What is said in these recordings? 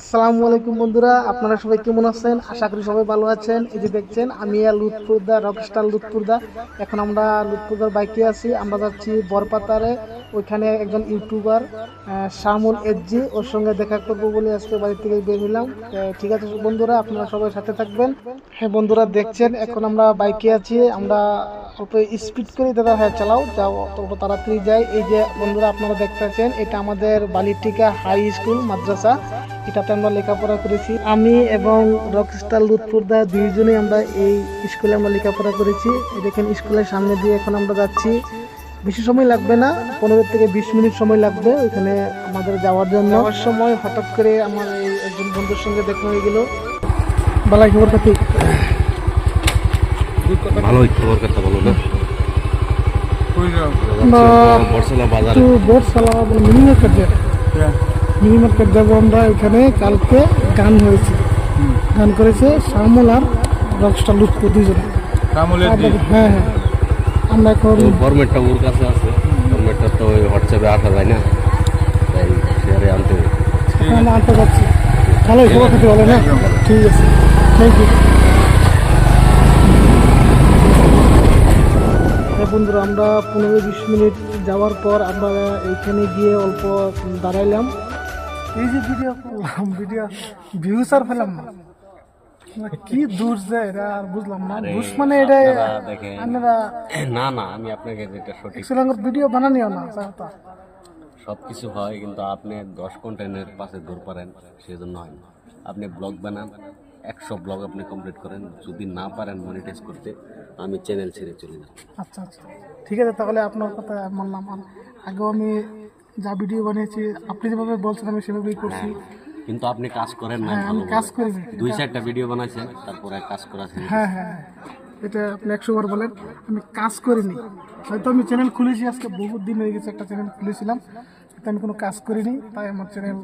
আসসালামু আলাইকুম বন্ধুরা, আপনারা সবাই কেমন আছেন? আশা করি সবাই ভালো আছেন। এই যে দেখছেন, আমি আর লুৎফুরদা রকস্টার লুৎফুরদা। এখন আমরা লুৎফুরদার বাইকে আছি। আমরা যাচ্ছি বরপাতারে। ওইখানে একজন ইউটিউবার শামুল এজি ওর সঙ্গে দেখা করব বলে আজকে বাড়ি থেকে বের হলাম ঠিক আছে বন্ধুরা, আপনারা সবাই সাথে থাকবেন। হ্যাঁ বন্ধুরা, দেখছেন, এখন আমরা বাইকে আছি। আমরা অল্প স্পিড করে দাদা হ্যাঁ চালাও, যাও, অল্প তাড়াতাড়ি যাই। এই যে বন্ধুরা, আপনারা দেখতেছেন, এটা আমাদের বালিটিকা হাই স্কুল মাদ্রাসা। এটাতে আমরা লেখাপড়া করেছি। আমি এবং রকস্টার লুৎফুরদা দুইজনেই আমরা এই স্কুলে আমরা লেখাপড়া করেছি। দেখেন স্কুলের সামনে দিয়ে এখন আমরা যাচ্ছি। বেশি সময় লাগবে না পনেরো থেকে বিশ মিনিট সময় লাগবে ওইখানে আমাদের যাওয়ার জন্য। যাওয়ার সময় হঠাৎ করে আমার এই একজন বন্ধুর সঙ্গে দেখা হয়ে গেল। বালাই খবর কাকি? ভালোই খবর কথা বলো না। বর্ষলা বাজারে। একটু বোর্ড চালাবো মিনি মিনি মার্কেট যাব আমরা এখানে কালকে গান হয়েছে। গান করেছে শ্যামল আর রকস্টার লুৎফুর দুইজনে। হ্যাঁ হ্যাঁ। আমরা এখন ফরম্যাটটা ওর কাছে আছে। ফরম্যাটটা তো ওই হোয়াটসঅ্যাপে আসা যায় না। তাই শেয়ারে আনতে। আমরা আনতে যাচ্ছি। ভালোই খবর খেতে ভালো না ঠিক আছে। থ্যাংক ইউ হ্যাঁ বন্ধুরা আমরা পনেরো বিশ মিনিট যাওয়ার পর আমরা এইখানে গিয়ে অল্প দাঁড়াইলাম। এই যে ভিডিও করলাম ভিডিও ভিউস আর পেলাম না। কি দূর যায় এটা আর বুঝলাম না। বুঝ মানে এটা আপনারা। না না আমি আপনাকে যেটা সঠিক শ্রীলঙ্কার ভিডিও বানানিও না সব কিছু হয় কিন্তু আপনি দশ কন্টেন্টের পাশে দূর পারেন সেজন্য হয় না। আপনি ব্লগ বানান একশো ব্লগ আপনি কমপ্লিট করেন। যদি না পারেন মনিটাইজ করতে আমি চ্যানেল ছেড়ে চলে যাব। আচ্ছা আচ্ছা। ঠিক আছে তাহলে আপনার কথা মানলাম আগেও আমি যা ভিডিও বানিয়েছি আপনি যেভাবে বলছেন আমি সেভাবেই করছি। কিন্তু আপনি কাজ করেন না হ্যাঁ আমি কাজ করি দুই চারটা ভিডিও বানাইছেন তারপরে কাজ করাছেন হ্যাঁ হ্যাঁ হ্যাঁ। এটা আপনি একশো বার বলেন আমি কাজ করিনি। হয়তো আমি চ্যানেল খুলেছি আজকে বহুত দিন হয়ে গেছে একটা চ্যানেল খুলেছিলাম কিন্তু আমি কোনো কাজ করিনি তাই আমার চ্যানেল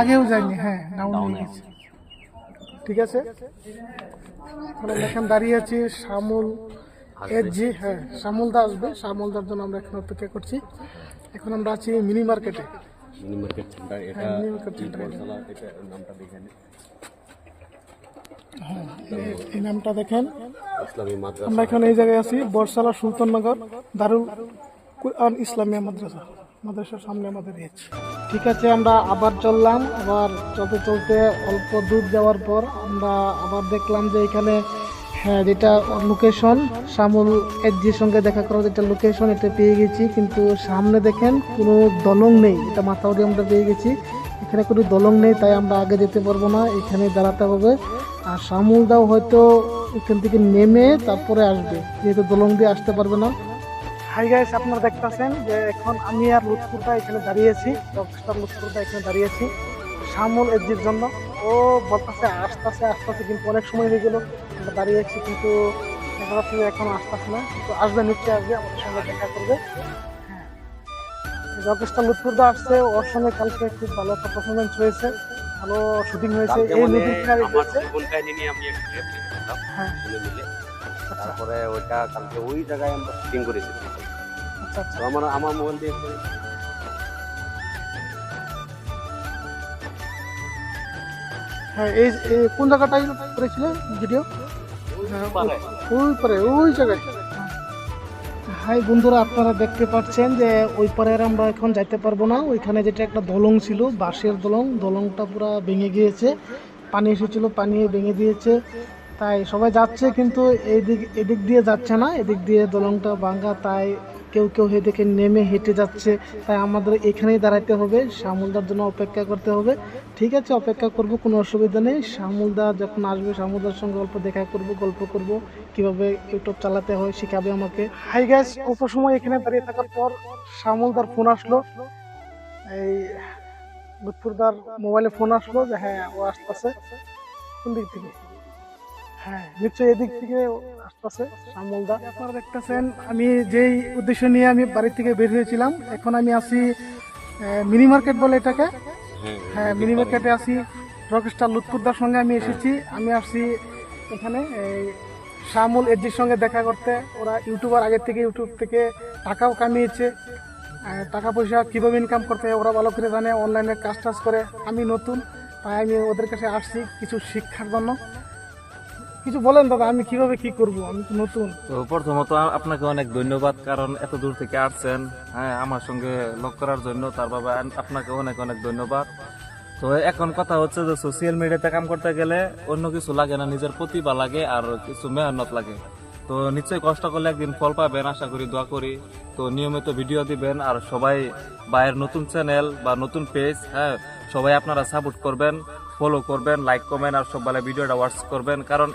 আগেও যায়নি হ্যাঁ ডাউন হয়ে গেছে। ঠিক আছে? এখন দাঁড়িয়ে আছি শ্যামল এর জি হ্যাঁ শ্যামলদা আসবে। শ্যামলদার জন্য আমরা এখন অপেক্ষা করছি। এখন আমরা আছি মিনি মার্কেটে। মিনি মার্কেট সেন্টার এটা হ্যাঁ, মিনি মার্কেট কি এটা নামটা দেখে এই- নামটা দেখেন। আমরা এখন এই জায়গায় আছি বরসালা সুলতাননগর দারুল কুরআন ইসলামিয়া মাদ্রাসা মাদ্রাসার সামনে আমাদের ঠিক আছে আমরা আবার চললাম। আবার চলতে চলতে অল্প দূর যাওয়ার পর আমরা আবার দেখলাম যে এখানে হ্যাঁ যেটা লোকেশন শ্যামল এজির সঙ্গে দেখা করার যেটা লোকেশন এটা পেয়ে গেছি। কিন্তু সামনে দেখেন, কোনো দলং নেই। এটা মাথাউরি আমরা পেয়ে গেছি। এখানে কোনো দলং নেই, তাই আমরা আগে যেতে পারব না। এখানে দাঁড়াতে হবে। আর শ্যামলদাও হয়তো এখান থেকে নেমে তারপরে আসবে। যেহেতু দলং দিয়ে আসতে পারবে না। হাই গাইস আপনারা দেখতেছেন যে এখন আমি আর লুৎফুরদা এখানে দাঁড়িয়েছি রকস্টার লুৎফুরদা এখানে দাঁড়িয়েছি শ্যামল এজির জন্য। ও বলতেছে, আসতেছে আসতেছে, কিন্তু অনেক সময় হয়ে গেল। আমরা দাঁড়িয়েছি কিন্তু দেখা যাচ্ছে এখন আসতেছে না। কিন্তু আসবে নিশ্চয়ই আসবে আমাদের সঙ্গে দেখা করবে। হ্যাঁ। রকেস্টার লুৎফুরদা আসছে ওর সঙ্গে কালকে খুব ভালো একটা পারফরমেন্স হয়েছে। ভালো শুটিং হয়েছে। এই মানে নদীর কিনারে হয়েছে clip লিখেছিলাম, হ্যাঁ। আচ্ছা। তারপরে ওইটা কালকে ওই জায়গায় আমরা শুটিং করেছি। আচ্ছা আচ্ছা। আমার আমার মোবাইল দিয়ে হ্যাঁ এই কোন জায়গাটাই করেছিলে ভিডিও হাই বন্ধুরা, আপনারা দেখতে পাচ্ছেন যে ওই পারে আমরা এখন যাইতে পারব না। ওইখানে যেটা একটা দলং ছিল, বাঁশের দলং। দলংটা পুরো ভেঙে গিয়েছে। পানি এসেছিল, পানি ভেঙে দিয়েছে। তাই সবাই যাচ্ছে, কিন্তু এদিক এদিক দিয়ে যাচ্ছে না। এদিক দিয়ে দলংটা ভাঙ্গা তাই কেউ কেউ এদিকে নেমে হেঁটে যাচ্ছে। তাই আমাদের এখানেই দাঁড়াতে হবে। শ্যামলদার জন্য অপেক্ষা করতে হবে। ঠিক আছে, অপেক্ষা করব, কোনো অসুবিধা নেই। শ্যামলদা যখন আসবে, শ্যামলদার সঙ্গে অল্প দেখা করব, গল্প করব, কীভাবে ইউটিউব চালাতে হয় শেখাবে আমাকে। হাই গ্যাস অল্প সময় এখানে দাঁড়িয়ে থাকার পর শ্যামলদার ফোন আসলো। এই লুৎফুরদার মোবাইলে ফোন আসলো যে হ্যাঁ ও আসতেছে। কোন দিক থেকে? হ্যাঁ নিশ্চয়ই এদিক থেকে আসতেছে শ্যামলদা আপনারা দেখতেছেন, আমি যেই উদ্দেশ্য নিয়ে আমি বাড়ি থেকে বের হয়েছিলাম, এখন আমি আসি মিনি মার্কেট বলে এটাকে। হ্যাঁ মিনি মার্কেটে আসি রকস্টার লুৎফুরদার সঙ্গে আমি এসেছি। আমি আসছি এখানে, এই শ্যামল এজির সঙ্গে দেখা করতে। ওরা ইউটিউবার আগের থেকে, ইউটিউব থেকে টাকাও কামিয়েছে। টাকা পয়সা কীভাবে ইনকাম করতে ওরা ভালো করে জানে অনলাইনে কাজ টাজ করে। আমি নতুন, তাই আমি ওদের কাছে আসছি কিছু শিক্ষার জন্য। কিছু বলেন দাদা, আমি কীভাবে কি করব? আমি তো নতুন। তো প্রথমত আপনাকে অনেক ধন্যবাদ, কারণ এত দূর থেকে আসছেন হ্যাঁ আমার সঙ্গে লক করার জন্য, তার বাবা আপনাকে অনেক অনেক ধন্যবাদ। তো এখন কথা হচ্ছে যে সোশ্যাল মিডিয়াতে কাম করতে গেলে অন্য কিছু লাগে না, নিজের প্রতিভা লাগে আর কিছু মেহনত লাগে। তো নিশ্চয়ই কষ্ট করলে একদিন ফল পাবেন, আশা করি দোয়া করি। তো নিয়মিত ভিডিও দিবেন আর সবাই বাইরের নতুন চ্যানেল বা নতুন পেজ হ্যাঁ সবাই আপনারা সাপোর্ট করবেন। ফলো করবেন লাইক কমেন্ট আর সব বেলা ভিডিওটা ওয়াচ করবেন। কারণ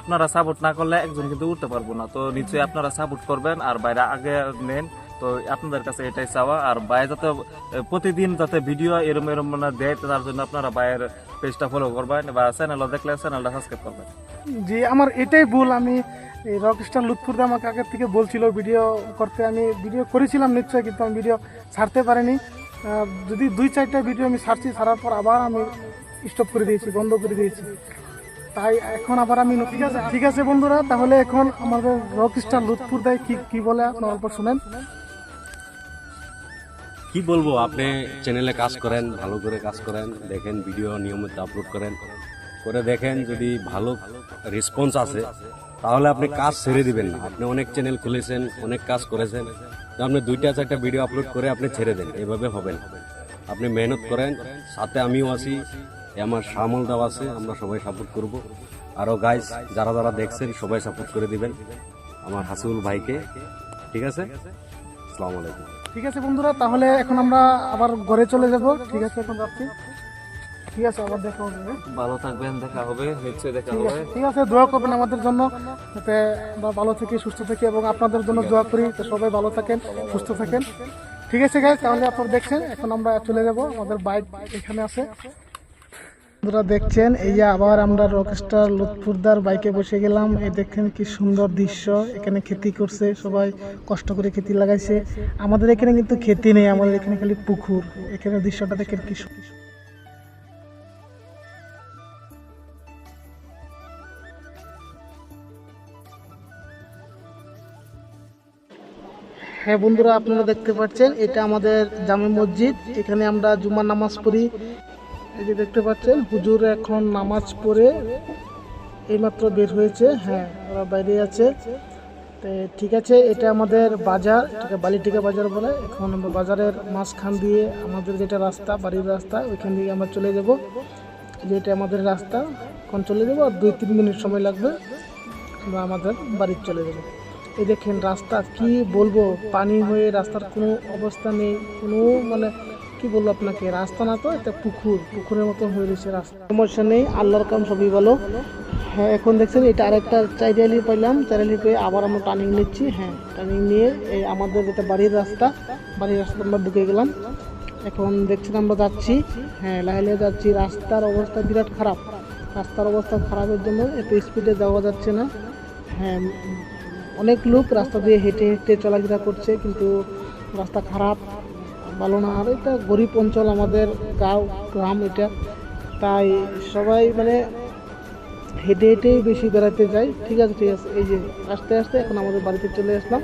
আপনারা সাপোর্ট না করলে একজন কিন্তু উঠতে পারব না। তো নিশ্চয়ই আপনারা সাপোর্ট করবেন আর বাইরে আগে নেন। তো আপনাদের কাছে এটাই চাওয়া। আর বাইরে যাতে প্রতিদিন যাতে ভিডিও এরম এরম মানে দেয়, তার জন্য আপনারা বাইরের পেজটা ফলো করবেন বা চ্যানেলও দেখলে চ্যানেলটা সাবস্ক্রাইব করবেন। যে আমার এটাই ভুল। আমি এই রকস্টার লুৎফুরদা আমাকে আগের থেকে বলছিল ভিডিও করতে। আমি ভিডিও করেছিলাম নিশ্চয়ই, কিন্তু আমি ভিডিও ছাড়তে পারিনি। যদি দুই চারটা ভিডিও আমি ছাড়ছি, ছাড়ার পর আবার আমি স্টপ করে দিয়েছি, বন্ধ করে দিয়েছি। তাই এখন আবার আমি ঠিক আছে ঠিক আছে বন্ধুরা, তাহলে এখন আমাদের রক স্টার রকস্টার লুৎফুরদাই কি কি বলে? আপনার অল্প শুনেন। কি বলব, আপনি চ্যানেলে কাজ করেন, ভালো করে কাজ করেন, দেখেন ভিডিও নিয়মিত আপলোড করেন, করে দেখেন যদি ভালো রেসপন্স আসে, তাহলে আপনি কাজ ছেড়ে দিবেন না। আপনি অনেক চ্যানেল খুলেছেন, অনেক কাজ করেছেন, তো আপনি দুইটা চারটা ভিডিও আপলোড করে আপনি ছেড়ে দেন, এভাবে হবেন আপনি মেহনত করেন, সাথে আমিও আছি এ আমার সামল দাও আছে আমরা সবাই সাপোর্ট করব। আরও গাইজ যারা যারা দেখছেন সবাই সাপোর্ট করে দিবেন আমার হাসিবুল ভাইকে। ঠিক আছে? আসসালামু আলাইকুম। ঠিক আছে বন্ধুরা তাহলে এখন আমরা আবার ঘরে চলে যাব। ঠিক আছে এখন যাচ্ছি। ঠিক আছে আবার দেখা হবে? ভালো থাকবেন দেখা হবে নিশ্চয়ই দেখা ঠিক হবে। আছে ঠিক আছে দোয়া করবেন আমাদের জন্য। যাতে আমরা ভালো থেকে সুস্থ থাকি এবং আপনাদের জন্য দোয়া করি তো সবাই ভালো থাকেন সুস্থ থাকেন। ঠিক আছে গাইজ তাহলে আপনারা দেখছেন এখন আমরা চলে যাব। আমাদের বাইক এখানে আছে। বন্ধুরা দেখছেন, এই যে আবার আমরা রকস্টার লুৎফুরদার বাইকে বসে গেলাম। এই দেখেন কি সুন্দর দৃশ্য। এখানে খেতি করছে, সবাই কষ্ট করে খেতি লাগাইছে। আমাদের এখানে কিন্তু খেতি নেই, আমাদের এখানে খালি পুকুর। এখানে দৃশ্যটা দেখেন কি হ্যাঁ বন্ধুরা, আপনারা দেখতে পাচ্ছেন, এটা আমাদের জামে মসজিদ। এখানে আমরা জুমার নামাজ পড়ি। এই যে দেখতে পাচ্ছেন, হুজুর এখন নামাজ পড়ে এইমাত্র বের হয়েছে। হ্যাঁ ওরা বাইরে আছে। তো ঠিক আছে, এটা আমাদের বাজার এটাকে বালিটিকা বাজার বলে। এখন আমরা বাজারের মাঝখান দিয়ে আমাদের যেটা রাস্তা, বাড়ির রাস্তা, ওইখান দিয়ে আমরা চলে যাব। যে এটা আমাদের রাস্তা, এখন চলে যাব আর দুই তিন মিনিট সময় লাগবে, আমরা আমাদের বাড়ি চলে যাব। এই দেখেন রাস্তা, কি বলব, পানি হয়ে রাস্তার কোনো অবস্থা নেই, কোনো মানে কি বলল আপনাকে? রাস্তা না তো, একটা পুকুর, পুকুরের মতো হয়ে রয়েছে রাস্তা। সমস্যা নেই, আল্লাহর কাম সবই ভালো। হ্যাঁ এখন দেখছেন এটা আরেকটা চাইরালি পাইলাম চাইরালি পেয়ে আবার আমরা টার্নিং নিচ্ছি। হ্যাঁ টার্নিং নিয়ে এই আমাদের যেটা বাড়ির রাস্তা বাড়ির রাস্তা আমরা ঢুকে গেলাম। এখন দেখছেন আমরা যাচ্ছি। হ্যাঁ লাইলে যাচ্ছি। রাস্তার অবস্থা বিরাট খারাপ। রাস্তার অবস্থা খারাপের জন্য একটু স্পিডে যাওয়া যাচ্ছে না। হ্যাঁ অনেক লোক রাস্তা দিয়ে হেঁটে হেঁটে চলাফেরা করছে, কিন্তু রাস্তা খারাপ। ভালো না। আর এটা গরিব অঞ্চল আমাদের, গাঁও, গ্রাম এটা। তাই সবাই মানে হেঁটে হেঁটেই বেশি বেড়াতে যাই। ঠিক আছে ঠিক আছে। এই যে আস্তে আস্তে এখন আমাদের বাড়িতে চলে আসলাম।